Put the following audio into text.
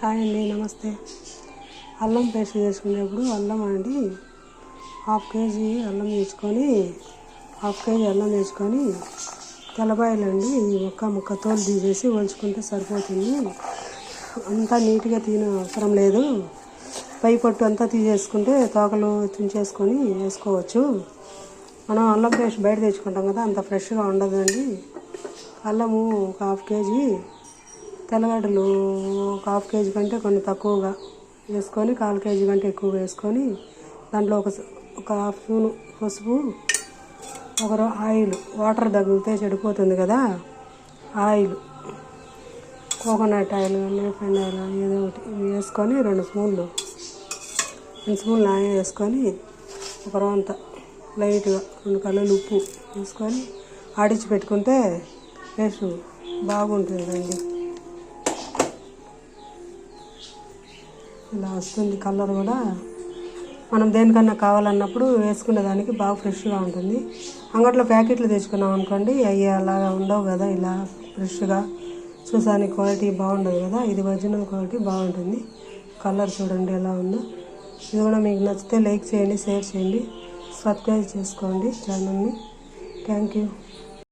Hi అండి నమస్తే. అల్లం పేస్ట్ చేసుకునేప్పుడు అల్లం అండి హాఫ్ కేజీ అల్లం తీసుకొని హాఫ్ కేజీ అల్లం వేసుకొని తెల్లబాయలండి ఈ ముక్క ముక్క తోలు తీసేసి వంచుకుంటే సరిపోతుంది. అంతా నీట్గా తిన అవసరం లేదు. పై పొట్టు అంతా తీసేసుకుంటే తోకలు తుంచేసుకొని వేసుకోవచ్చు. మనం అల్లం పేస్ట్ బయట తెచ్చుకుంటాం కదా అంత ఫ్రెష్గా ఉండదండి. అల్లము ఒక హాఫ్ కేజీ తెల్లగడ్డలు ఒక హాఫ్ కేజీ కంటే కొన్ని తక్కువగా వేసుకొని కాల్ కేజీ కంటే ఎక్కువ వేసుకొని దాంట్లో ఒక ఒక హాఫ్ స్పూన్ పసుపు ఒక ఆయిల్ వాటర్ తగిలితే చెడిపోతుంది కదా oil coconut oil refine oil ఏదో ఒకటి వేసుకొని రెండు స్పూన్లు రెండు స్పూన్లు ఆయిల్ వేసుకొని ఒక రవంత లైట్గా రెండు కళ్ళు ఉప్పు వేసుకొని ఆడించి పెట్టుకుంటే టేస్ట్ బాగుంటుందండి. ఇలా వస్తుంది కలర్ కూడా. మనం దేనికన్నా కావాలన్నప్పుడు వేసుకునే దానికి బాగా ఫ్రెష్గా ఉంటుంది. అంగట్లో ప్యాకెట్లు తెచ్చుకున్నాం అనుకోండి అవి అలాగా ఉండవు కదా ఇలా ఫ్రెష్గా. చూసానికి క్వాలిటీ బాగుండదు కదా ఇది ఒరిజినల్ క్వాలిటీ బాగుంటుంది. కలర్ చూడండి ఎలా ఉందో. ఇది కూడా మీకు నచ్చితే లైక్ చేయండి షేర్ చేయండి సబ్స్క్రైబ్ చేసుకోండి ఛానల్ని. Thank you.